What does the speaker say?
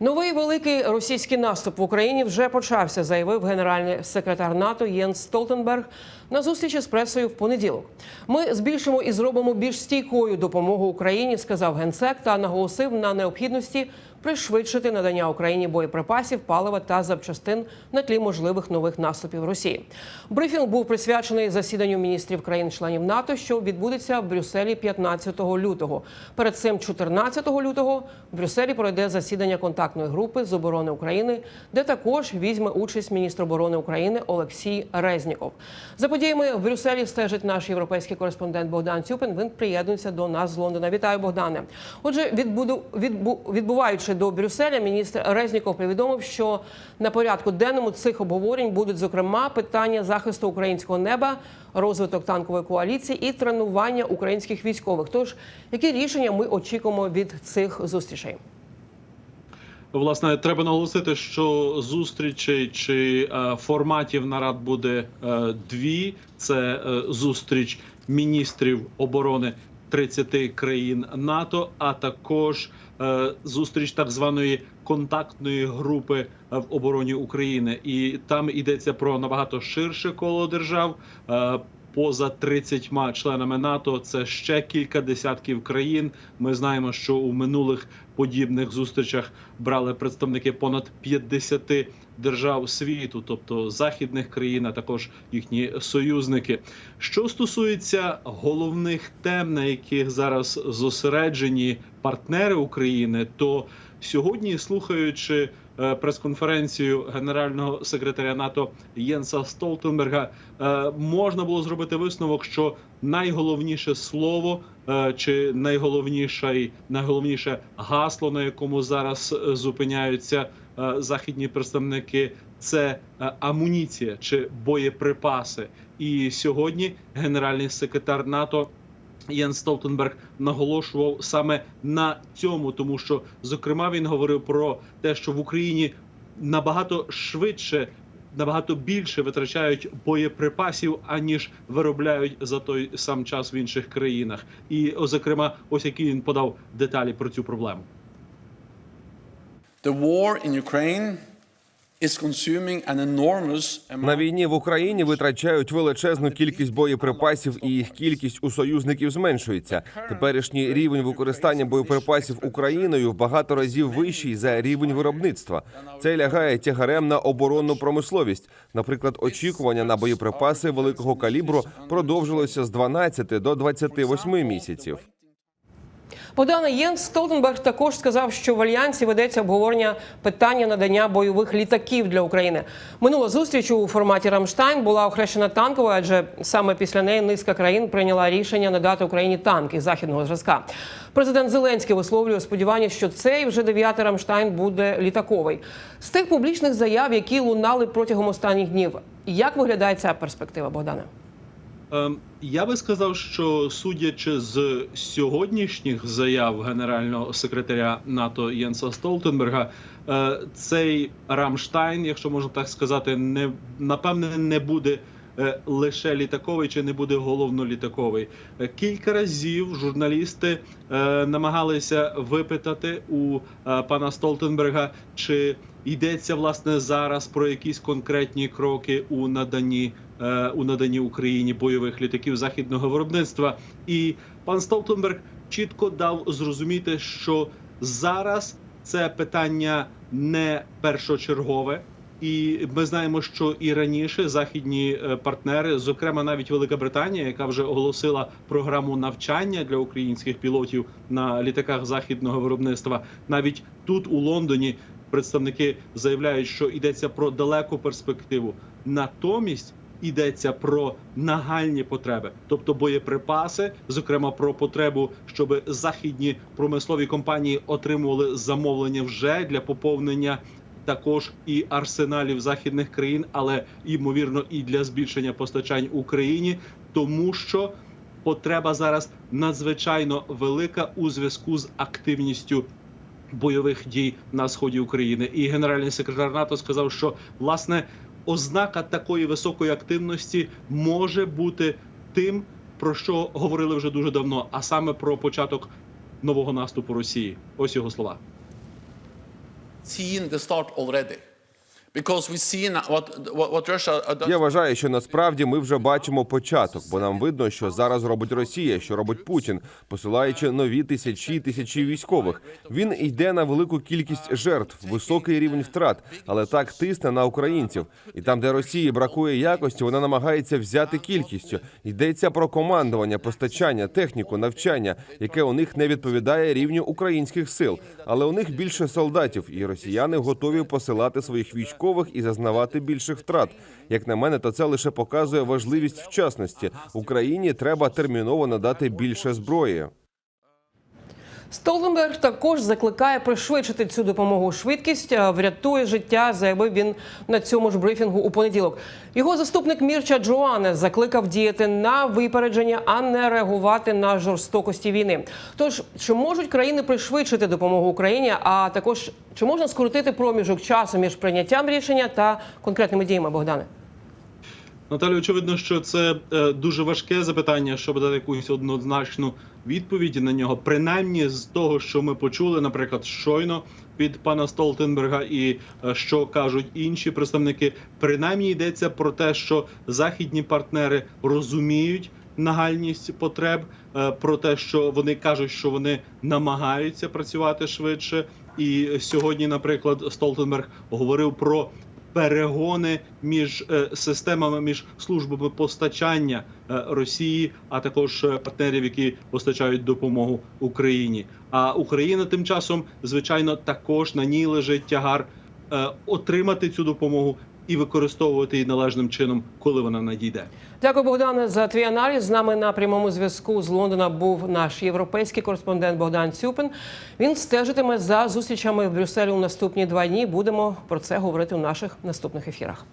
Новий великий російський наступ в Україні вже почався, заявив генеральний секретар НАТО Єнс Столтенберг на зустрічі з пресою в понеділок. Ми збільшимо і зробимо більш стійкою допомогу Україні, сказав генсек та наголосив на необхідності пришвидшити надання Україні боєприпасів, палива та запчастин на тлі можливих нових наступів Росії. Брифінг був присвячений засіданню міністрів країн-членів НАТО, що відбудеться в Брюсселі 15 лютого. Перед цим 14 лютого в Брюсселі пройде засідання контактної групи з оборони України, де також візьме участь міністр оборони України Олексій Резніков. За подіями в Брюсселі стежить наш європейський кореспондент Богдан Цюпин. Він приєднується до нас з Лондона. Вітаю, Богдане. Отже, відбуду відбу, відбуваючи до Брюсселя, міністр Резніков повідомив, що на порядку денному цих обговорень будуть зокрема питання захисту українського неба, розвиток танкової коаліції і тренування українських військових. Тож які рішення ми очікуємо від цих зустрічей? Власне, треба наголосити, що зустрічей чи е, форматів нарад буде е, дві: це е, зустріч міністрів оборони 30 країн НАТО, а також е, зустріч так званої контактної групи е, в обороні України. І там йдеться про набагато ширше коло держав. Е, Поза 30 членами НАТО це ще кілька десятків країн. Ми знаємо, що у минулих подібних зустрічах брали представники понад 50 держав світу, тобто західних країн, а також їхні союзники. Що стосується головних тем, на яких зараз зосереджені партнери України, то сьогодні, слухаючи прес-конференцію генерального секретаря НАТО Єнса Столтенберга, е, можна було зробити висновок, що найголовніше слово е, чи найголовніше найголовніше гасло, на якому зараз е, зупиняються е, західні представники, це е, амуніція чи боєприпаси. І сьогодні генеральний секретар НАТО. Єн Столтенберг наголошував саме на цьому, тому що зокрема він говорив про те, що в Україні набагато швидше, набагато більше витрачають боєприпасів, аніж виробляють за той сам час в інших країнах. І зокрема, ось які він подав деталі про цю проблему. The war in Ukraine На війні в Україні витрачають величезну кількість боєприпасів, і їх кількість у союзників зменшується. Теперішній рівень використання боєприпасів Україною в багато разів вищий за рівень виробництва. Це лягає тягарем на оборонну промисловість. Наприклад, очікування на боєприпаси великого калібру продовжилося з 12 до 28 місяців. Богдане Єнс Столтенберг також сказав, що в альянсі ведеться обговорення питання надання бойових літаків для України. Минула зустріч у форматі Рамштайн була охрещена танковою, адже саме після неї низка країн прийняла рішення надати Україні танки західного зразка. Президент Зеленський висловлює сподівання, що цей вже дев'ятий Рамштайн буде літаковий. З тих публічних заяв, які лунали протягом останніх днів, як виглядає ця перспектива, Богдане? Ем, Я би сказав, що судячи з сьогоднішніх заяв генерального секретаря НАТО Єнса Столтенберга, е, цей Рамштайн, якщо можна так сказати, не напевне не буде. е, Лише літаковий чи не буде головнолітаковий. Е, Кілька разів журналісти намагалися випитати у пана Столтенберга, чи йдеться власне зараз про якісь конкретні кроки у наданні е, у наданні Україні бойових літаків західного виробництва. І пан Столтенберг чітко дав зрозуміти, що зараз це питання не першочергове. І ми знаємо, що і раніше західні е, партнери, зокрема навіть Велика Британія, яка вже оголосила програму навчання для українських пілотів на літаках західного виробництва, навіть тут у Лондоні представники заявляють, що йдеться про далеку перспективу. Натомість йдеться про нагальні потреби, тобто боєприпаси, зокрема про потребу, щоб західні промислові компанії отримували замовлення вже для поповнення. Також і арсеналів західних країн, але ймовірно і для збільшення постачань Україні, тому що потреба зараз надзвичайно велика у зв'язку з активністю бойових дій на сході України. І генеральний секретар НАТО сказав, що власне ознака такої високої активності може бути тим, про що говорили вже дуже давно, а саме про початок нового наступу Росії. Ось його слова. Seeing the start already. Я вважаю, що насправді ми вже бачимо початок, бо нам видно, що зараз робить Росія, що робить Путін, посилаючи нові тисячі тисячі військових. Він йде на велику кількість жертв, високий рівень втрат, але так тисне на українців. І там, де Росії бракує якості, вона намагається взяти кількістю. Йдеться про командування, постачання, техніку, навчання, яке у них не відповідає рівню українських сил. Але у них більше солдатів, і росіяни готові посилати своїх військових і зазнавати більших втрат. Як на мене, то це лише показує важливість вчасності. Україні треба терміново надати більше зброї. Столтенберг також закликає пришвидшити цю допомогу. Швидкість е, врятує життя, заявив він на цьому ж брифінгу у понеділок. Його заступник Мірча Джоане закликав діяти на випередження, а не реагувати на жорстокості війни. Тож чи можуть країни пришвидшити допомогу Україні? А також чи можна скоротити проміжок часу між прийняттям рішення та конкретними діями Богдане? Наталі, очевидно, що це е, дуже важке запитання, щоб дати якусь однозначну відповідь на нього. Принаймні з того, що ми почули, наприклад, щойно від пана Столтенберга, і е, що кажуть інші представники, принаймні йдеться про те, що західні партнери розуміють. Нагальність потреб е, про те, що вони кажуть, що вони намагаються працювати швидше. І сьогодні, наприклад, Столтенберг говорив про перегони між е, системами, між службами постачання е, Росії, а також е, партнерів, які постачають допомогу Україні. А Україна тим часом, звичайно, також на ній лежить тягар отримати цю допомогу і використовувати її належним чином, коли вона надійде. Дякую, Богдане, за твій аналіз. З нами на прямому зв'язку з Лондона був наш європейський кореспондент Богдан Цюпин. Він стежитиме за зустрічами в Брюсселі у наступні два дні. Будемо про це говорити у наших наступних ефірах.